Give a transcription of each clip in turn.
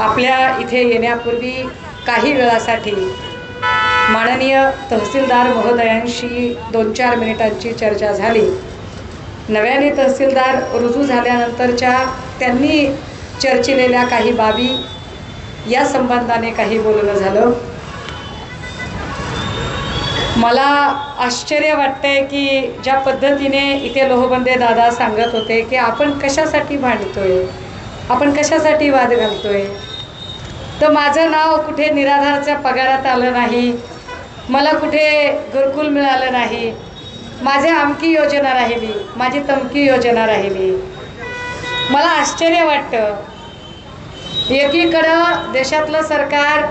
आपल्या इथे येण्यापूर्वी काही वेळासाठी माननीय तहसीलदार महोदयांशी दोन चार मिनिटांची चर्चा झाली. नव्याने तहसीलदार रुजू झाल्यानंतरच्या त्यांनी चर्चिलेल्या काही बाबी या संबंधाने काही बोलणं झालं. मला आश्चर्य वाटतंय की ज्या पद्धतीने इथे लोहबंदे दादा सांगत होते की आपण कशासाठी भांडतोय? आपण कशासाठी वाद घालतोय? तर माझं नाव कुठे निराधारच्या पगारात आलं नाही. मला कुठे घरकुल मिळालं नाही. माझ्या आमकी योजना राहिली. माझी तमकी योजना राहिली. मला आश्चर्य वाटतं. एकीकडं देशातलं सरकार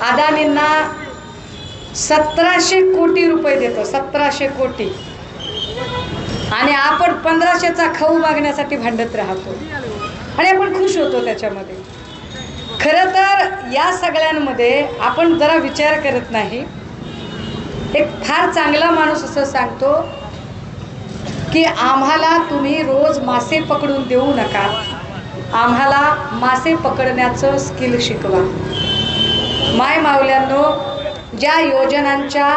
अदानींना सतराशे कोटी रुपये देतो. सतराशे कोटी. आणि आपण पंधराशेचा खाऊ मागण्यासाठी भांडत राहतो. आणि आपण खुश होतो त्याच्यामध्ये. खरं तर या सगळ्यांमध्ये आपण जरा विचार करत नाही. एक फार चांगला माणूस असं सांगतो की आम्हाला तुम्ही रोज मासे पकडून देऊ नका. आम्हाला मासे पकडण्याचं स्किल शिकवा. माय मावल्यांनो ज्या योजनांच्या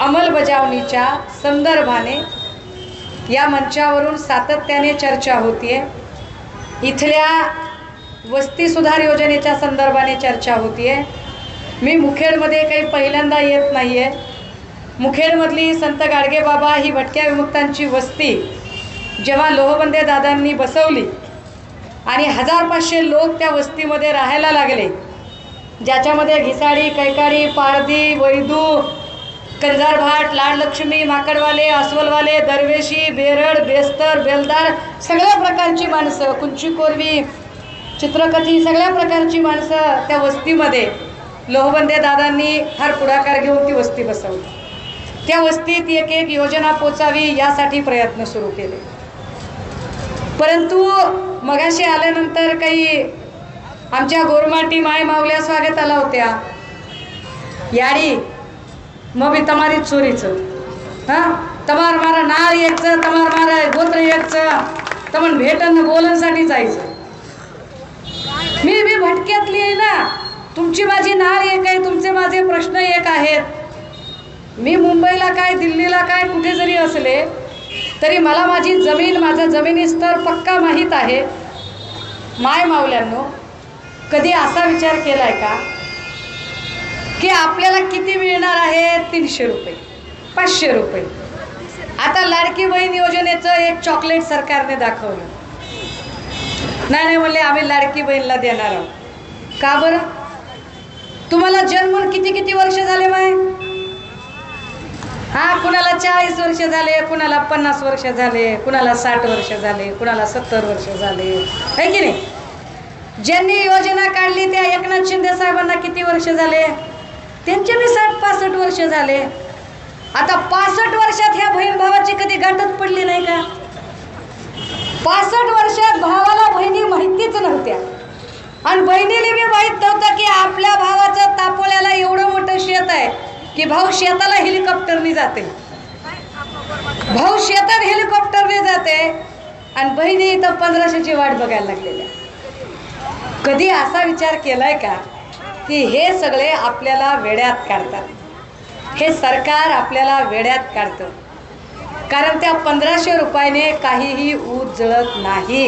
अंमलबजावणीच्या संदर्भाने या मंचावरून सातत्याने चर्चा होतीये इथल्या वस्ती सुधार योजनेच्या संदर्भाने चर्चा होती आहे मी मुखेडमध्ये काही पहिल्यांदा येत नाही आहे मुखेडमधली संत गाडगेबाबा ही भटक्या विमुक्तांची वस्ती जेव्हा लोहबंदे दादांनी बसवली आणि हजार पाचशे लोक त्या वस्तीमध्ये राहायला लागले ज्याच्यामध्ये घिसाडी कैकाडी पारधी वैदू कंजारभाट लाडलक्ष्मी माकडवाले अस्वलवाले दरवेशी बेरड बेस्तर बेलदार सगळ्या प्रकारची माणसं कुंची कोरवी चित्रकथी सगळ्या प्रकारची माणसं त्या वस्तीमध्ये लोहबंदे दादांनी फार पुढाकार घेऊन ती वस्ती बसवली. त्या वस्तीत एक एक योजना पोचावी यासाठी प्रयत्न सुरू केले. परंतु मगाशी आल्यानंतर काही आमच्या गोरमाटी माय मावल्या स्वागताला होत्या. याडी मग मी तमारी चोरीचं. हां? तमार मारा नाळ एकचं तमार मारा गोत्र एकचं तमन भेटन बोलनसाठी जायचं. मी मी भटक्यातली आहे ना. तुमची माझी नाळ एक आहे तुमचे माझे प्रश्न एक आहेत. मी मुंबईला काय दिल्लीला काय कुठे जरी असले तरी मला माझी जमीन माझा जमिनी स्तर पक्का माहीत आहे. माय मावल्यांनो कधी असा विचार केलाय का? की आपल्याला किती मिळणार आहे? तीनशे रुपये पाचशे रुपये. आता लाडकी बहीण योजनेचं एक चॉकलेट सरकारने दाखवलं. नाही नाही म्हणले आम्ही लाडकी बहीणला देणार आहोत. का बरं? तुम्हाला जन्मून किती किती वर्ष झाले माय? हा कुणाला चाळीस वर्ष झाले कुणाला पन्नास वर्ष झाले कुणाला साठ वर्ष झाले कुणाला सत्तर वर्ष झाले. है की नाही? ज्यांनी योजना काढली त्या एकनाथ शिंदे साहेबांना किती वर्ष झाले? त्यांचे बी साठ पासष्ट वर्ष झाले. आता पासष्ट वर्षात ह्या बहीण भावाची कधी गाठच पडली नाही का? पासष्ट वर्षात भावाला बहिणी माहितीच नव्हत्या. आणि बहिणीला बी माहीत नव्हतं की आपल्या भावाचं तापोळ्याला एवढं मोठं शेत आहे की भाऊ शेताला हेलिकॉप्टरने जाते. भाऊ शेतात हेलिकॉप्टरने जाते आणि बहिणी इथं पंधराशेची वाट बघायला लागलेली कधी असा विचार केलाय का की हे सगळे आपल्याला वेड्यात काढतात. हे सरकार आपल्याला वेड्यात काढतं. कारण त्या पंधराशे रुपयाने काहीही ऊस जळत नाही.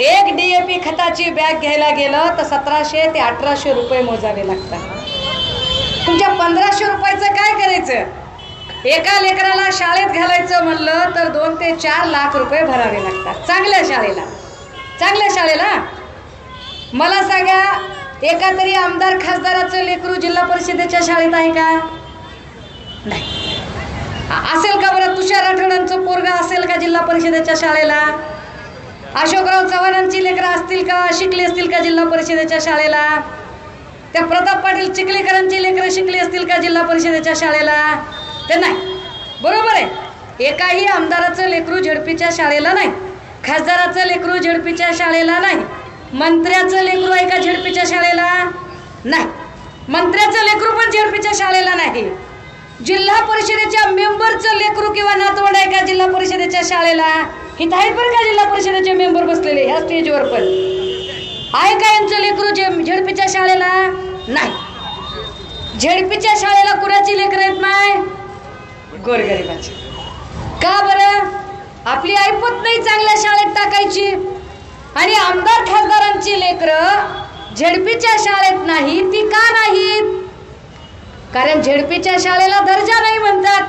एक डी ए पी खताची बॅग घ्यायला गेलं तर सतराशे ते अठराशे रुपये मोजावे लागतात. तुमच्या पंधराशे रुपयाचं काय करायचं? एका लेकराला शाळेत घालायचं म्हणलं तर दोन ते चार लाख रुपये भरावे लागतात. चांगल्या शाळेला. चांगल्या शाळेला? मला सांगा एका तरी आमदार खासदाराचं लेकरू जिल्हा परिषदेच्या शाळेत आहे का? नाही. असेल चव्हाणांचं पोरगा असेल का जिल्हा परिषदेच्या शाळेला? अशोकराव चव्हाणांची लेकरं असतील का? शिकली असतील का जिल्हा परिषदेच्या शाळेला? त्या प्रताप पाटील चिखलीकरांची लेकरं शिकली असतील का जिल्हा परिषदेच्या शाळेला? ते नाही. बरोबर आहे. एकाही आमदाराचं लेकरू झेडपीच्या शाळेला नाही. खासदाराचं लेकरू झेडपीच्या शाळेला नाही. मंत्र्याचं लेकरू आहे का झडपीच्या शाळेला? नाही. मंत्र्याचं लेकरू पण झेडपीच्या शाळेला नाही. जिल्हा परिषदेच्या मेंबरचं लेकरू किंवा नातवंड आहे का जिल्हा परिषदेच्या शाळेला? इथं आहेत बरं का जिल्हा परिषदेचे मेंबर बसलेले ह्या स्टेजवर पण. आहे का यांचं लेकरू जे झेडपीच्या शाळेला? नाही. झेडपीच्या शाळेला कुणाची लेकरं येत नाही गोरगरिबाची. का बरं? आपली ऐपत नाही चांगल्या शाळेत टाकायची. आणि आमदार खासदारांची लेकरं झेडपीच्या शाळेत नाही ती का नाहीत? कारण झेडपीच्या शाळेला दर्जा नाही म्हणतात.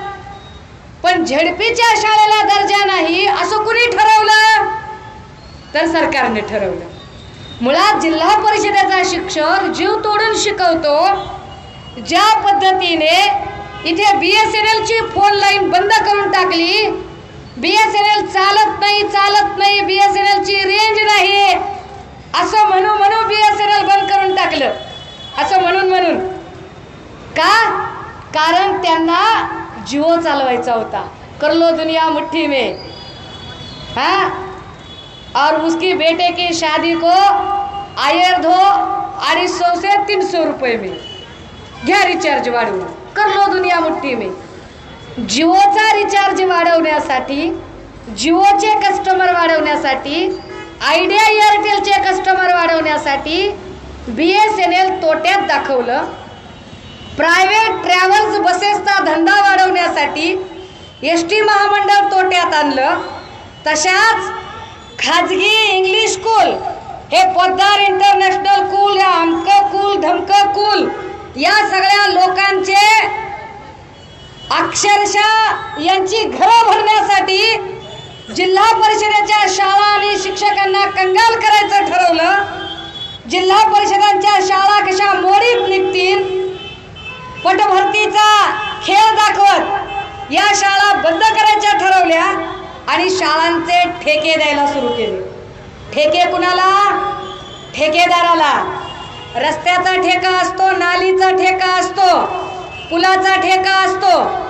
पण झेडपीच्या शाळेला दर्जा नाही असं कुणी ठरवलं? तर सरकारने ठरवलं. मुळात जिल्हा परिषदेचा शिक्षक जीव तोडून शिकवतो. ज्या पद्धतीने इथे बी एस एन एलची फोन लाईन बंद करून टाकली बी एस एन एल चालत नाही चालत नाही बी एस एन एलची रेंज नाही. असं म्हणू म्हणू बी एस एन एल बंद करून टाकलं. असं म्हणून म्हणून. का? कारण त्यांना जिओ चालवायचा होता. करलो दुनिया मुठ्ठी में. हा? और उसकी बेटे की शादी को आयर धो अडीच सौ से तीन सौ रुपये में. घ्या रिचार्ज वाढवून. करलो दुनिया मुठ्ठी में. जिओचा रिचार्ज वाढवण्यासाठी जिओचे कस्टमर वाढवण्यासाठी आयडिया एअरटेलचे कस्टमर वाढवण्यासाठी बी एस एन एल तोट्यात दाखवलं. प्रायव्हेट ट्रॅव्हल्स बसेसचा धंदा वाढवण्यासाठी एस टी महामंडळ तोट्यात आणलं. तशाच खाजगी इंग्लिश स्कूल हे पोद्दार इंटरनॅशनल कूल या अमकं कूल धमकं कूल या सगळ्या लोकांचे अक्षरशः यांची घरं भरण्यासाठी जिल्हा परिषदेच्या शाळा आणि शिक्षकांना कंगाल करायचं ठरवलं. जिल्हा परिषदांच्या शाळा कशा मोडीत निघतील पटभरतीचा खेळ दाखवत या शाळा बंद करायच्या ठरवल्या आणि शाळांचे ठेके द्यायला सुरू केले. ठेके कुणाला? ठेकेदाराला. रस्त्याचा ठेका असतो नालीचा ठेका असतो पुलाचा ठेका असतो.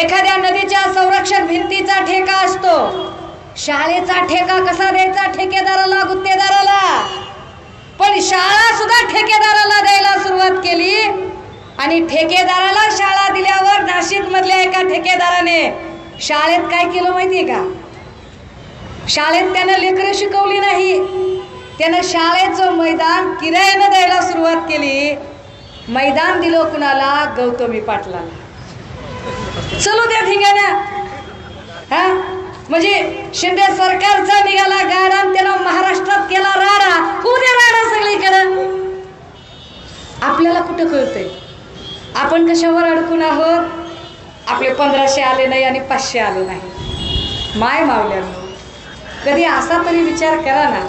एखाद्या नदीच्या संरक्षण भिंतीचा ठेका असतो. शाळेचा ठेका कसा द्यायचा? ठेकेदाराला गुत्तेदाराला. पण शाळा सुद्धा ठेके आणि ठेकेदाराला शाळा दिल्यावर नाशिक मधल्या एका ठेकेदाराने शाळेत काय केलं माहितीये का? शाळेत त्यानं लेकरं शिकवली नाही. त्यानं शाळेचं मैदान किरायानं द्यायला सुरुवात केली. मैदान दिलं कुणाला? गौतमी पाटला चलो त्या ठिकाणा हा? म्हणजे शिंदे सरकारचा निघाला गाडा त्यानं महाराष्ट्रात केला राडा. होऊ राडा सगळीकडं. आपल्याला कुठं कळतंय? आपण कशावर अडकून आहोत? आपले पंधराशे आले नाही आणि पाचशे आले नाही. माय मावल्यानं कधी असा तरी विचार करा ना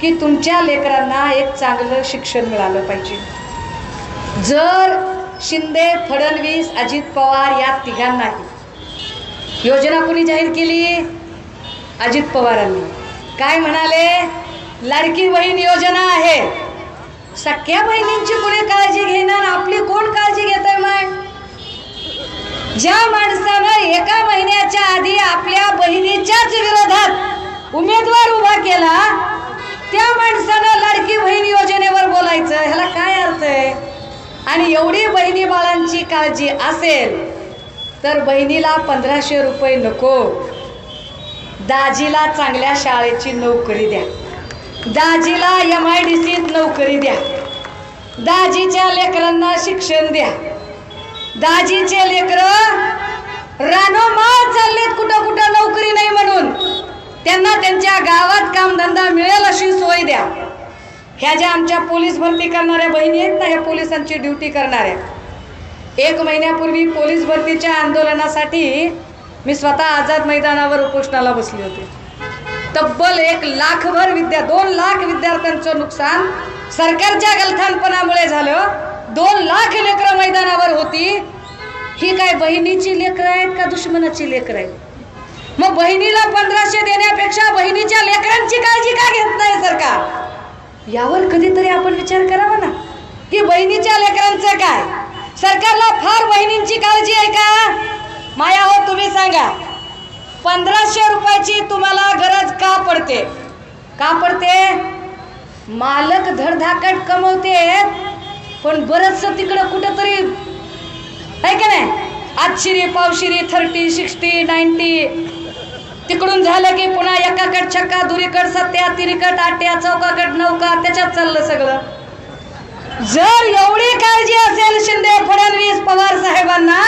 की तुमच्या लेकरांना एक चांगलं शिक्षण मिळालं पाहिजे. जर शिंदे फडणवीस अजित पवार या तिघांनाही योजना कोणी जाहीर केली? अजित पवारांनी. काय म्हणाले? लाडकी बहीण योजना आहे. सख्या बहिणींची कुणी काळजी घेणार आपली कोण काळजी घेत आहे मग? ज्या माणसानं एका महिन्याच्या आधी आपल्या बहिणीच्याच विरोधात उमेदवार उभा केला त्या माणसानं लाडकी बहीण योजनेवर बोलायचं ह्याला काय अर्थ आहे? आणि एवढी बहिणी बाळांची काळजी असेल तर बहिणीला पंधराशे रुपये नको. दाजीला चांगल्या शाळेची नोकरी द्या. दाजीला एम आय डी सीत नोकरी द्या. दाजीच्या लेकरांना शिक्षण द्या. दाजीचे लेकरं रानोमाळ चाललेत कुठं कुठं नोकरी नाही म्हणून. त्यांना त्यांच्या गावात कामधंदा मिळेल अशी सोय द्या. ह्या ज्या आमच्या पोलीस भरती करणाऱ्या बहिणी आहेत ना ह्या पोलिसांची ड्युटी करणाऱ्या. एक महिन्यापूर्वी पोलीस भरतीच्या आंदोलनासाठी मी स्वतः आझाद मैदानावर उपोषणाला बसली होती. तब्बल एक लाखभर विद्या दोन लाख विद्यार्थ्यांचं नुकसान सरकारच्या गलथानपणामुळे झालं. दोन लाख लेकरं मैदानावर होती. ही काय बहिणीची लेकरं आहेत का दुश्मनाची लेकरं आहेत? मग बहिणीला पंधराशे देण्यापेक्षा बहिणीच्या लेकरांची काळजी का घेत नाही सरकार? यावर कधीतरी आपण विचार करावा ना. की बहिणीच्या लेकरांचं काय? सरकारला फार बहिणींची काळजी आहे का? माया हो तुम्ही सांगा. पंधराशे रुपयाची तुम्हाला गरज का पडते? का पडते? मालक धडधाकट कमवते पण बरंच तिकडं कुठंतरी आहे का नाही? आठशिरी पावशिरी थर्टी सिक्स्टी नाईन्टी तिकडून झालं की पुन्हा एकाकड छक्का दुरीकड सत्या तिरीकट आट्या चौकाकड नौका त्याच्यात चाललं सगळं. जर एवढी काळजी असेल शिंदे फडणवीस पवार साहेबांना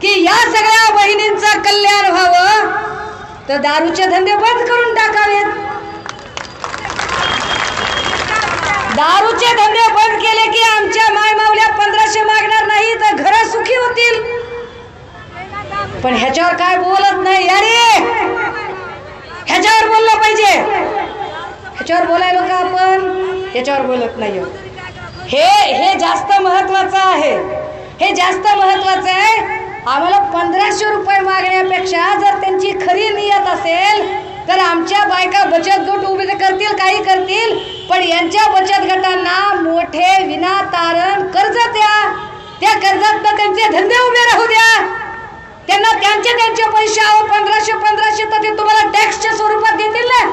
की या सगळ्या बहिणींचं कल्याण व्हावं तर दारूचे धंदे बंद करून टाकावेत. दारूचे धंदे बंद केले की आमच्या मायमावल्या पंधराशे मागणार नाही तर घर सुखी होतील. पण ह्याच्यावर काय बोलत नाही अरे! ह्याच्यावर बोललं पाहिजे. ह्याच्यावर बोलायलो का आपण? ह्याच्यावर बोलत नाही. हे हे जास्त महत्वाचं आहे. हे जास्त महत्वाचं आहे आम्हाला पंधराशे रुपये मागण्यापेक्षा जर त्यांची खरी नियत असेल तर आमच्या बायका बचत गट उभे करतील काही करतील. पण यांच्या बचत गटांना मोठे विनातारण कर्ज द्या. त्या कर्जात त्यांचे धंदे उभे राहू द्या. त्यांना त्यांचे त्यांचे पैसे आहो पंधराशे पंधराशे तर ते तुम्हाला टॅक्सच्या स्वरूपात देतील ना.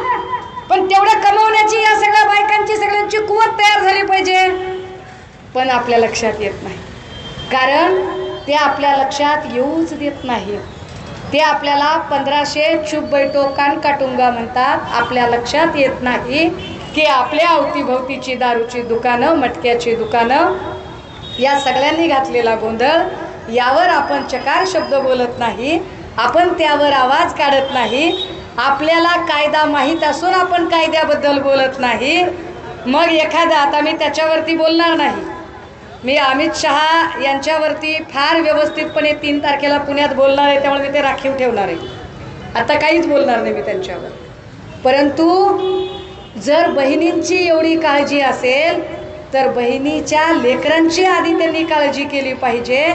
पण तेवढं कमवण्याची या सगळ्या बायकांची सगळ्यांची कुवत तयार झाली पाहिजे. पण आपल्या लक्षात येत नाही. कारण ते आपल्या लक्षात येऊच देत नाही. ते आपल्याला पंधराशे चुप बैठो कान काटुंगा म्हणतात. आपल्या लक्षात येत नाही की आपल्या अवतीभोवतीची दारूची दुकानं मटक्याची दुकानं या सगळ्यांनी घातलेला गोंधळ यावर आपण चकार शब्द बोलत नाही आपण त्यावर आवाज काढत नाही आपल्याला कायदा माहीत असून आपण कायद्याबद्दल बोलत नाही. मग एखादा आता मी त्याच्यावरती बोलणार नाही. मी अमित शहा यांच्यावरती फार व्यवस्थितपणे तीन तारखेला पुण्यात बोलणार आहे त्यामुळे मी ते राखीव ठेवणार आहे. आता काहीच बोलणार नाही मी त्यांच्यावर. परंतु जर बहिणींची एवढी काळजी असेल तर बहिणीच्या लेकरांची आधी त्यांनी काळजी केली पाहिजे.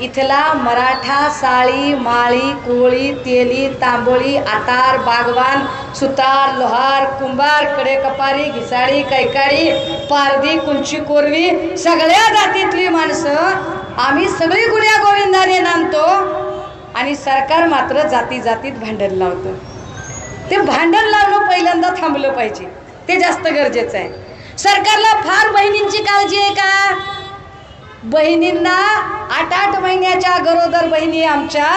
इथला मराठा साळी माळी कोळी तेली तांबोळी आतार बागवान सुतार लोहार कुंभार कडेकपारी घिसाळी कैकाडी पारधी कुंची कोरवी सगळ्या जातीतली माणसं आम्ही सगळी गुण्या गोविंदाने नांदतो आणि सरकार मात्र जाती जातीत भांडण लावतं. ते भांडण लावणं पहिल्यांदा थांबलं पाहिजे. ते जास्त गरजेचं आहे. सरकारला फार बहिणींची काळजी आहे का? बहिणींना आठ आठ महिन्याच्या गरोदर बहिणी आमच्या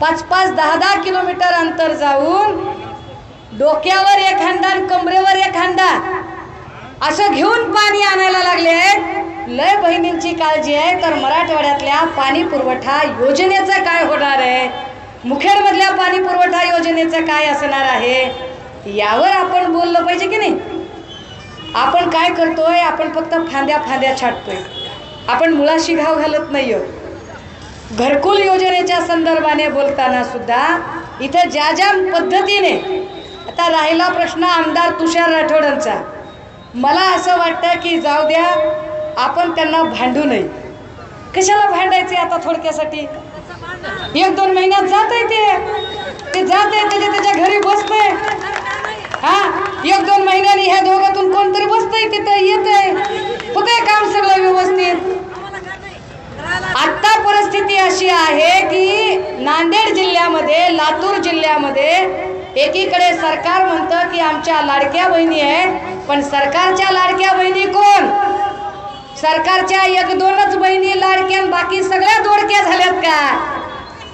पाच पाच दहा दहा किलोमीटर अंतर जाऊन डोक्यावर एक हांडा आणि कमरेवर एक हांडा असं घेऊन पाणी आणायला लागले आहेत. लय बहिणींची काळजी आहे. तर मराठवाड्यातल्या पाणी पुरवठा योजनेचं काय होणार आहे? मुखेडमधल्या पाणी पुरवठा योजनेचं काय असणार आहे? यावर आपण बोललं पाहिजे की नाही? आपण काय करतोय आपण फक्त फांद्या फांद्या छाटतोय. आपण मुळाशी घाव घालत नाही घरकुल योजनेच्या संदर्भाने बोलताना सुद्धा इथं ज्या ज्या पद्धतीने आता राहिला प्रश्न आमदार तुषार राठोडांचा. मला असं वाटतं की जाऊ द्या आपण त्यांना भांडू नये. कशाला भांडायचे आता थोडक्यासाठी? एक दोन महिन्यात जात आहे ते. ते जात आहे त्याच्या त्याच्या घरी बसतंय. हा? एक दोन महिन्याने ह्या दोघातून कोणतरी बसतंय तिथं येत आहे होतंय काम सगळं व्यवस्थित? आता परिस्थिती अशी आहे की नांदेड जिल्ह्यामध्ये लातूर जिल्ह्यामध्ये एकीकडे सरकार म्हणतं की आमच्या लाडक्या बहिणी आहेत पण सरकारच्या लाडक्या बहिणी कोण? सरकारच्या एक दोनच बहिणी लाडक्या आणि बाकी सगळ्या दोडक्या झाल्यात का?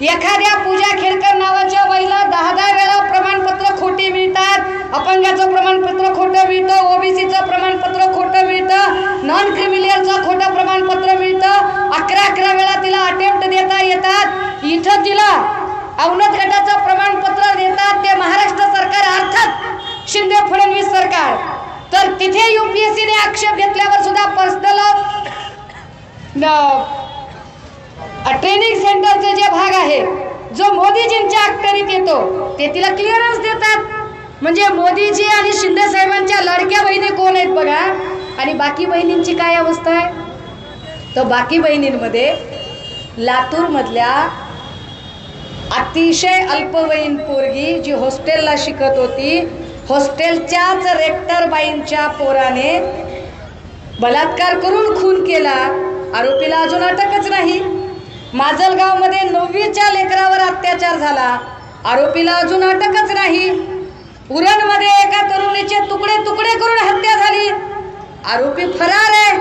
एखाद्या पूजा खेडकर नावाच्या बाईला दहा दहा वेळा प्रमाणपत्र खोटी मिळतात. अपंगाचं प्रमाणपत्र खोटं मिळतं ओबीसीचं प्रमाणपत्र खोटं मिळतं नॉन क्रिमिलियरचं खोटं प्रमाणपत्र मिळतं. अकरा अकरा वेळा तिला अटेम्प्ट देता येतात. इथं तिला अवनत गटाचं प्रमाणपत्र देतात. ते महाराष्ट्र सरकार अर्थात शिंदे फडणवीस सरकार. तर तिथे युपीएससीने आक्षेप घेतल्यावर सुद्धा पर्सनल ट्रेनिंग सेंटरचे जे भाग आहे जो मोदीजींच्या अखत्यारीत येतो ते तिला क्लिअरन्स देतात. म्हणजे मोदीजी आणि शिंदे साहेबांच्या लडक्या बहिणी कोण आहेत बघा? आणि बाकी बहिणींची काय अवस्था आहे? तर बाकी बहिणींमध्ये लातूरमधल्या अतिशय अल्पवयीन पोरगी जी हॉस्टेलला शिकत होती हॉस्टेलच्याच रेक्टर बाईंच्या पोराने बलात्कार करून खून केला. आरोपीला अजून अटकच नाही. माजलगावमध्ये नववीच्या लेकरावर अत्याचार झाला. आरोपीला अजून अटकच नाही. उरणमध्ये एका तरुणीचे तुकडे तुकडे करून हत्या झाली. आरोपी फरार आहे.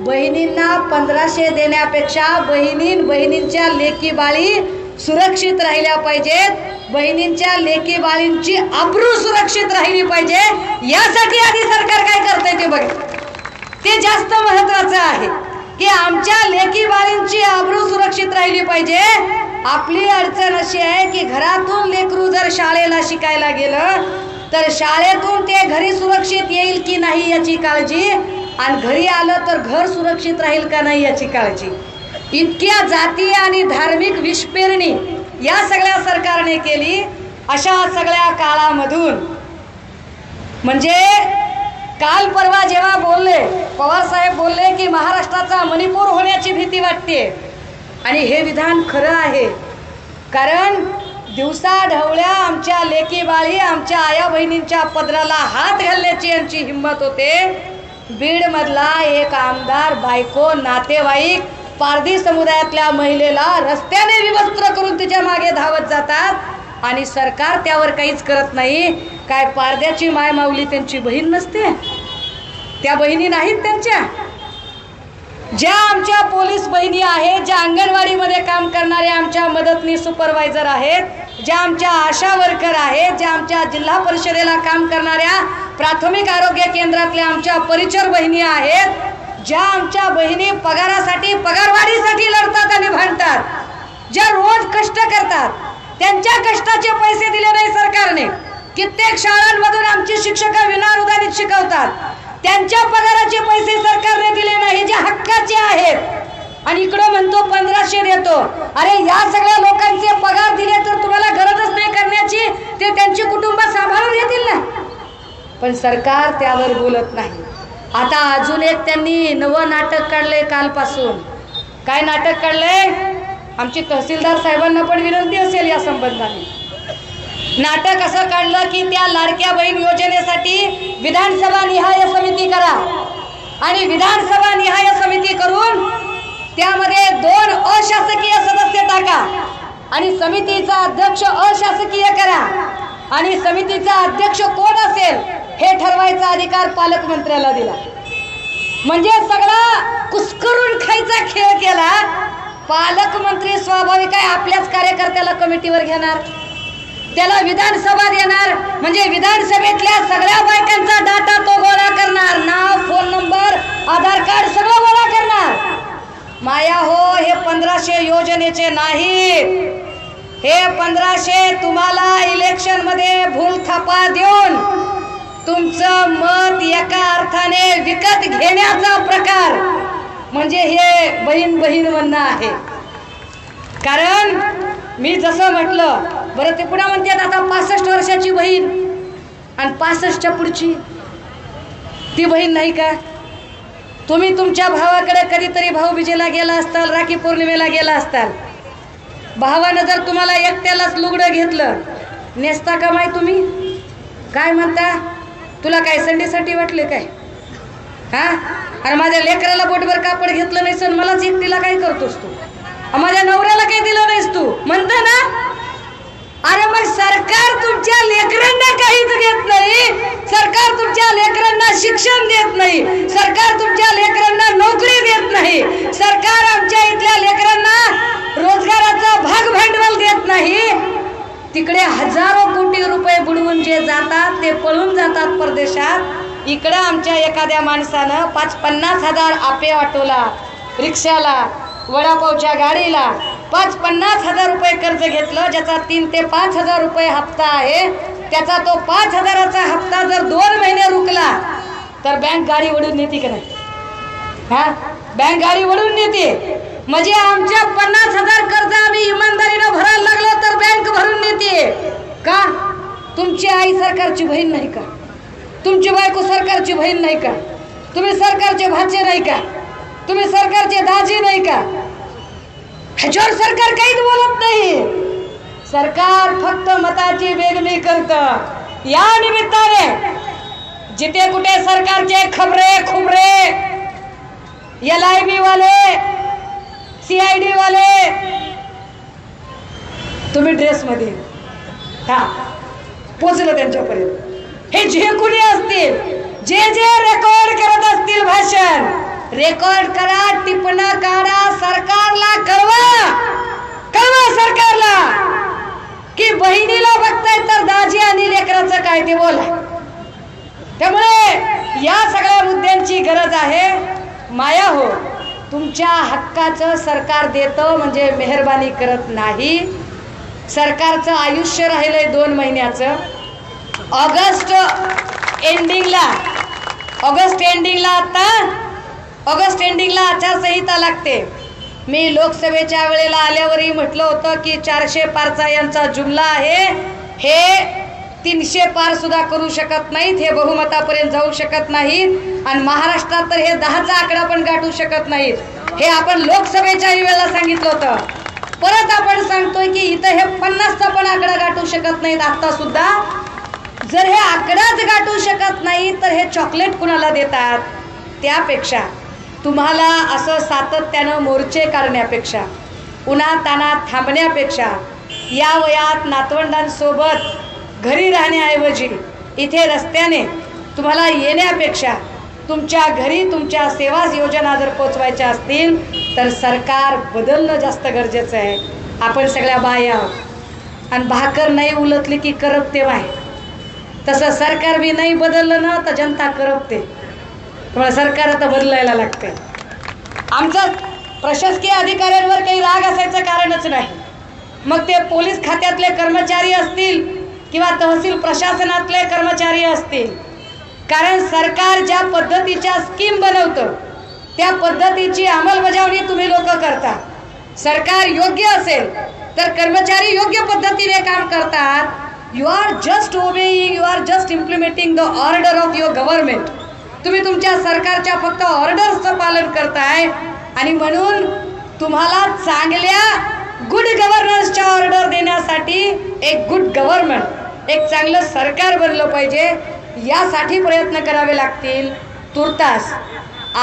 बहिणींना पंधराशे देण्यापेक्षा बहिणी बहिणींच्या लेकी बाळी सुरक्षित राहिल्या पाहिजेत. बहिणींच्या लेकी बाळींची अब्रू सुरक्षित राहिली पाहिजे. यासाठी आधी सरकार काय करतंय ते बघ. ते जास्त महत्वाचं आहे. की आमच्या लेकी बाळींची आबरू सुरक्षित राहिली पाहिजे. आपली अडचण अशी आहे की घरातून लेकरू जर शाळेला शिकायला गेलं तर शाळेतून ते घरी सुरक्षित येईल की नाही याची काळजी? आणि घरी आलं तर घर सुरक्षित राहील का नाही याची काळजी? इतक्या जातीय आणि धार्मिक विषपेरणी या सगळ्या सरकारने केली अशा सगळ्या काळामधून. म्हणजे काल परवा जेव्हा बोलले पवार साहेब बोलले की महाराष्ट्राचा मणिपूर होण्याची भीती वाटते. आणि हे विधान खरं आहे. कारण दिवसा ढवळ्या आमच्या लेकी बाळी आमच्या आया बहिणींच्या पदराला हात घालण्याची यांची हिंमत होते. बीडमधला एक आमदार बायको नातेवाईक पारधी समुदायातल्या महिलेला रस्त्याने विवस्त्र करून तिच्यामागे धावत जातात. आणि सरकार त्यावर काहीच करत नाही. काय पारद्याची माय माऊली त्यांची बहीण नसते? त्या बहिणी नाहीत त्यांच्या? ज्या आमच्या पोलीस बहिणी आहेत ज्या अंगणवाडीमध्ये काम करणाऱ्या आमच्या मदतनी सुपरवायझर आहेत ज्या आमच्या आशा वर्कर आहेत ज्या आमच्या जिल्हा परिषदेला काम करणाऱ्या प्राथमिक आरोग्य केंद्रातल्या आमच्या परिचर बहिणी आहेत ज्या आमच्या बहिणी पगारासाठी पगारवाढीसाठी लढतात आणि भांडतात ज्या रोज कष्ट करतात त्यांच्या कष्टाचे पैसे दिले नाही सरकारने. कित्येक शाळांमधून आमची शिक्षक विनाअनुदानित शिकवतात. त्यांच्या पगाराचे पैसे सरकारने दिले नाही जे हक्काचे आहेत. आणि इकडं म्हणतो पंधराशे देतो. अरे या सगळ्या लोकांचे पगार दिले तर तुम्हाला गरजच नाही करण्याची? ते त्यांची कुटुंब सांभाळून घेतील ना. पण सरकार त्यावर बोलत नाही. आता अजून एक त्यांनी नवं नाटक काढलंय कालपासून. काय नाटक काढलंय? आमची तहसीलदार साहेबांना पण विनंती असेल या संबंधाने. नाटक असं काढलं की त्या लाडक्या बहीण योजनेसाठी विधानसभा निहाय समिती करा. आणि विधानसभा निहाय समिती करून त्यामध्ये दोन अशासकीय सदस्य टाका. आणि समितीचा अध्यक्ष अशासकीय करा. आणि समितीचा अध्यक्ष कोण असेल हे ठरवायचा अधिकार पालकमंत्र्याला दिला. म्हणजे सगळा कुस्करून खायचा खेळ केला पालकमंत्री स्वाभाविक आहे आपल्याच कार्यकर्त्याला कमिटीवर घेणार. त्याला विधानसभा देणार. म्हणजे विधानसभेतल्या सगळ्या बायकांचा डाटा तो गोळा करणार. नाव फोन नंबर आधार कार्ड सगळं गोळा करणार. माया हो हे पंधराशे योजनेचे नाहीत. हे पंधराशे तुम्हाला इलेक्शनमध्ये भूल थापा देऊन तुमचं मत एका अर्थाने विकत घेण्याचा प्रकार. म्हणजे हे बहीण बहीण म्हणणं आहे. कारण मी जसं म्हटलं बरं ते पुन्हा म्हणतात आता पासष्ट वर्षाची बहीण आणि पासष्टच्या पुढची ती बहीण नाही का? तुम्ही तुमच्या भावाकडे कधीतरी भाऊबीजेला गेला असताल राखी पौर्णिमेला गेला असताल. भावानं जर तुम्हाला एकट्यालाच लुगडं घेतलं नेसता का माय तुम्ही? काय म्हणता? तुला काय संडेसाठी वाटले काय? हा? अरे माझ्या लेकराला बोटभर कापड घेतलं नाही सण मलाच एकटीला काय करतोस तू? माझ्या नवऱ्याला काही दिलं नाहीस तू? म्हणता ना? अरे मग सरकार तुमच्या लेकरांना काहीच देत नाही. सरकार तुमच्या लेकरांना शिक्षण देत नाही. सरकार तुमच्या लेकरांना नोकरी देत नाही. सरकार आमच्या इथल्या लेकरांना रोजगाराचा भाग भांडवल देत नाही. तिकडे हजारो कोटी रुपये बुडवून जे जातात ते पळून जातात परदेशात. इकडं आमच्या एखाद्या माणसानं पाच पन्नास हजार आपे ऑटोला रिक्षाला वडापावच्या गाडीला. पाच पन्नास हजार रुपये कर्ज घेतलं ज्याचा तीन ते पाच हजार रुपये हप्ता आहे त्याचा तो पाच हजाराचा हप्ता जर दोन महिने रुकला तर बँक गाडी ओढून नेते का नाही? हा? बँक गाडी ओढून नेते. म्हणजे आमच्या पन्नास हजार कर्ज आम्ही इमानदारीनं भरायला लागलो तर बँक भरून नेते. का? तुमची आई सरकारची बहीण नाही का? तुमची बायको सरकारची बहीण नाही का? तुम्ही सरकारचे भाचे नाही का? तुम्ही सरकारचे दाजी नाही का? ह्याच्यावर सरकार काहीच बोलत नाही. सरकार फक्त मताची वेगळी करत. या निमित्ताने जिथे कुठे सरकारचे खबरे खुमरे एल आय बी वाले सी आय वाले तुम्ही ड्रेसमध्ये हा पोचलं त्यांच्यापर्यंत. हे जे कुणी असतील जे जे रेकॉर्ड करत असतील भाषण रेकॉर्ड करा टिपणं काढा सरकारला कळवा. कळवा सरकारला. की बहिणीला बघताय तर दाजी आणि लेकराचं काय ते बोला. त्यामुळे या सगळ्या मुद्द्यांची गरज आहे. माया हो तुमच्या हक्काचं सरकार देतं म्हणजे मेहरबानी करत नाही. सरकारचं आयुष्य राहिलंय दोन महिन्याचं. ऑगस्ट एंडिंगला ऑगस्ट एंडिंगला आता. ऑगस्ट एंडिंगला आचारसंहिता लागते. मी लोकसभेच्या वेळेला आल्यावरही म्हटलं होतं की चारशे पारचा यांचा जुमला आहे. हे तीनशे पार सुद्धा करू शकत नाहीत. हे बहुमतापर्यंत जाऊ शकत नाहीत. आणि महाराष्ट्रात तर हे दहाचा आकडा पण गाठू शकत नाहीत. हे आपण लोकसभेच्याही वेळेला सांगितलं होतं. परत आपण सांगतोय की इथं हे पन्नासचा पण आकडा गाठू शकत नाहीत आता सुद्धा जर हे आकडाच गाठू शकत नाही तर हे चॉकलेट कुणाला देतात? त्यापेक्षा तुम्हाला असं सातत्यानं मोर्चे काढण्यापेक्षा उन्हा तानात थांबण्यापेक्षा या वयात नातवंडांसोबत घरी राहण्याऐवजी इथे रस्त्याने तुम्हाला येण्यापेक्षा तुमच्या घरी तुमच्या सेवा योजना जर पोचवायच्या असतील तर सरकार बदलणं जास्त गरजेचं आहे. आपण सगळ्या बाया आहोत. आणि भाकर नाही उलटली की करपते आहे. तसं सरकार बी नाही बदललं ना तर जनता करपते. त्यामुळे सरकार आता बदलायला लागते आमचा प्रशासकीय अधिकाऱ्यांवर काही राग असायचं कारणच नाही. मग ते पोलीस खात्यातले कर्मचारी असतील किंवा तहसील प्रशासनातले कर्मचारी असतील. कारण सरकार ज्या पद्धतीच्या स्कीम बनवतं त्या पद्धतीची अंमलबजावणी तुम्ही लोक करता. सरकार योग्य असेल तर कर्मचारी योग्य पद्धतीने काम करतात. You are just obeying you are just implementing the order of your government तुम्ही तुमच्या सरकारच्या फक्त ऑर्डर्सचं पालन करताय. आणि म्हणून तुम्हाला चांगल्या गुड गव्हर्नन्सच्या ऑर्डर देण्यासाठी एक गुड गव्हर्नमेंट एक चांगलं सरकार बनलं पाहिजे. यासाठी प्रयत्न करावे लागतील. तुर्तास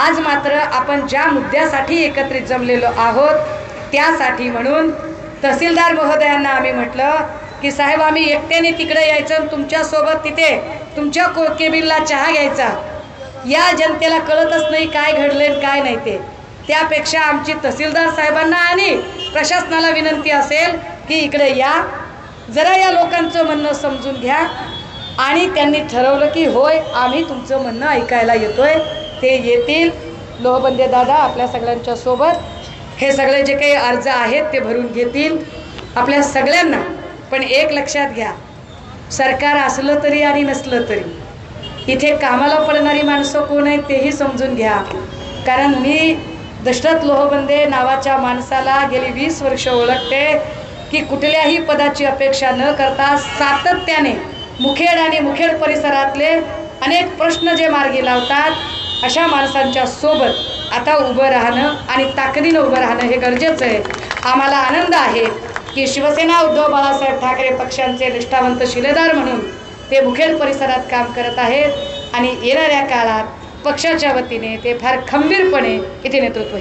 आज मात्र आपण ज्या मुद्द्यासाठी एकत्रित जमलेलो आहोत त्यासाठी म्हणून तहसीलदार महोदयांना आम्ही म्हटलं की साहेब आम्ही एकट्याने तिकडे यायचं आणि तुमच्यासोबत तिथे तुमच्या को केबिनला चहा घ्यायचा. या जनतेला कळतच नाही काय घडले काय नाही ते. त्यापेक्षा आमची तहसीलदार साहेबांना आणि प्रशासनाला विनंती असेल की इकडे या. जरा या लोकांचं म्हणणं समजून घ्या. आणि त्यांनी ठरवलं की होय आम्ही तुमचं म्हणणं ऐकायला येतोय. ते येतील. लोहबंदे दादा आपल्या सगळ्यांच्या सोबत. हे सगळे जे काही अर्ज आहेत ते भरून घेतील. आपल्या सगळ्यांना पण एक लक्षात घ्या सरकार असलं तरी आणि नसलं तरी इथे कामाला पडणारी माणसं कोण आहेत तेही समजून घ्या. कारण मी दशरथ लोहबंदे नावाच्या माणसाला गेली वीस वर्ष ओळखते की कुठल्याही पदाची अपेक्षा न करता सातत्याने मुखेड आणि मुखेड परिसरातले अनेक प्रश्न जे मार्गी लावतात अशा माणसांच्या सोबत आता उभं राहणं आणि ताकदीनं उभं राहणं हे गरजेचं आहे. आम्हाला आनंद आहे. की शिवसेना उद्धव बाळासाहेब ठाकरे पक्षांचे निष्ठावंत शिलेदार म्हणून ते मुखेल परिसरात काम करत आहेत आणि येणाऱ्या काळात पक्षाच्या वतीने ते फार खंबीरपणे इथे नेतृत्व